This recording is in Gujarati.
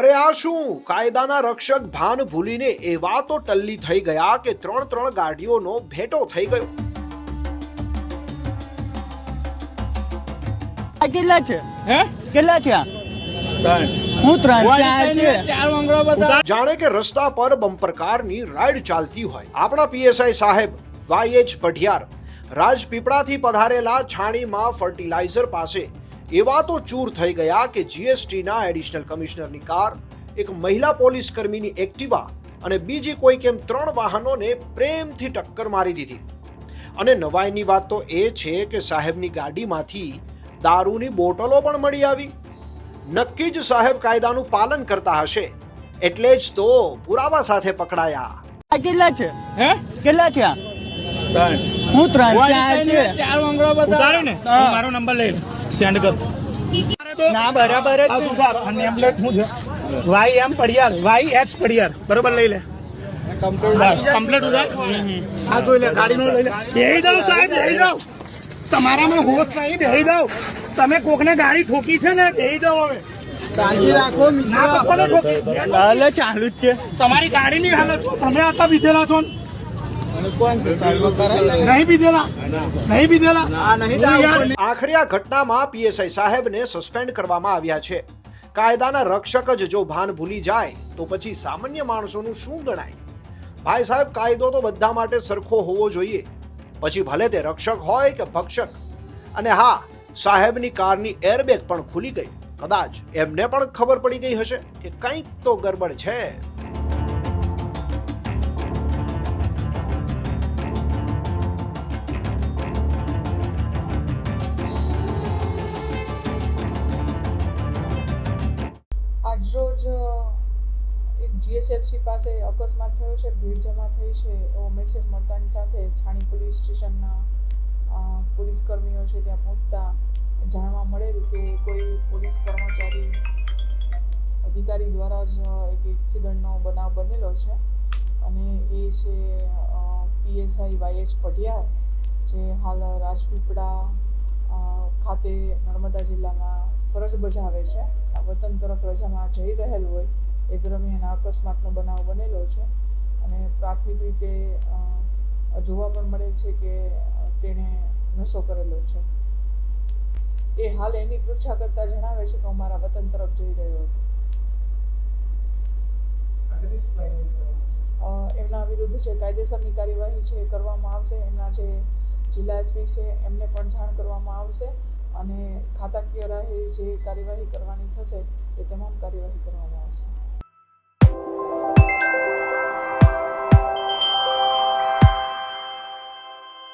અરે આ શું? કાયદાના રક્ષક ભાન ભૂલીને એવા તો ટલ્લી થઈ ગયા કે ત્રણ ત્રણ ગાડીઓનો ભેટો થઈ ગયો. આ કેટલા છે? હે? કેટલા છે આ? ત્રણ. હું ત્રણ ચાર છે. ચાર મંગળો બધા જાણે કે રસ્તા પર બમ્પર કારની રાઈડ ચાલતી હોય. આપણા પીએસઆઈ સાહેબ વાય એચ પઢિયાર રાજપીપળાથી પધારેલા છાણીમાં ફર્ટિલાઇઝર પાસે એવા તો ચૂર થઈ ગયા કે જીએસટીના એડિશનલ કમિશનરની કાર એક મહિલા પોલીસ કર્મીની એક્ટિવા અને બીજી કોઈ કેમ ત્રણ વાહનોને પ્રેમથી ટક્કર મારી દીધી. અને નવાઈની વાત તો એ છે કે સાહેબની ગાડીમાંથી દારૂની બોટલો પણ મળી આવી. નક્કી જ સાહેબ કાયદાનું પાલન કરતા હશે. એટલે જ તો પુરાવા સાથે પકડાયા. કેટલા છે? હે? કેટલા છે હું ત્રણ ચાર છે. ચાર મંગળો બધા ને. મારો નંબર લઈ સેન્ડ કર. ના બરાબર જ સુધાર શું છે? Y M Padiyar Y H Padiyar. બરોબર લઈ લે. કમ્પ્લેટ કમ્પ્લીટ ઉધાર? આ જોઈ લે ગાડીનો લઈ લે. બેહી જાઓ સાહેબ બેહી જાઓ. તમારામાં હોશ નહીં બેહી જાઓ. તમે કોકને ગાડી ઠોકી છે ને બેહી જાઓ હવે. શાંતિ રાખો ના તો કોને ઠોકી. હાલે ચાલુ જ છે. તમારી ગાડીની હાલત તમે આટલા બીધેલા છો ને? કોણ છે સાહેબ કરાય નહીં આખરે આ ઘટનામાં પીએસઆઈ સાહેબને સસ્પેન્ડ કરવામાં આવ્યા છે. કાયદાના રક્ષક જ જો ભાન ભૂલી જાય તો પછી સામાન્ય માણસોનું શું ગણાય? ભાઈ સાહેબ કાયદો તો બધા માટે સરખો હોવો જોઈએ. પછી ભલે તે રક્ષક હોય કે ભક્ષક. અને હા સાહેબની કારની એરબેગ પણ ખુલી ગઈ. કદાચ એમને પણ ખબર પડી ગઈ હશે કે કંઈક તો ગરબડ છે. આજરોજ જ, એક જીએસએફસી પાસે અકસ્માત થયો છે, ભીડ જમા થઈ છે, એવો મેસેજ મળતાની સાથે છાણી પોલીસ સ્ટેશનના પોલીસ કર્મીઓ છે ત્યાં પહોંચતા જાણવા મળેલ કે કોઈ પોલીસ કર્મચારી અધિકારી દ્વારા જ એક એક્સિડન્ટનો બનાવ બનેલો છે. અને એ છે પીએસઆઈ વાયએચ પઢિયાર, જે હાલ રાજપીપળા ખાતે નર્મદા જિલ્લામાં ફરજ બજાવે છે. વતન તરફ રજામાં જઈ રહેલ હોય, એ દરમિયાન અકસ્માતનો બનાવ બનેલો છે. અને પ્રાથમિક રીતે જોવા પણ મળે છે કે તેણે નશો કરેલો છે. એ હાલ એની પૃચ્છા કરતા જણાવે છે કે હું મારા વતન તરફ જઈ રહ્યો હતો. એમના વિરુદ્ધ જે કાયદેસરની કાર્યવાહી છે એ કરવામાં આવશે. એમના જે જિલ્લા એસપી છે, એમને પણ જાણ કરવામાં આવશે. અને ખાતાકીય રાહે જે કાર્યવાહી કરવાની થશે એ તમામ કાર્યવાહી કરવામાં આવશે.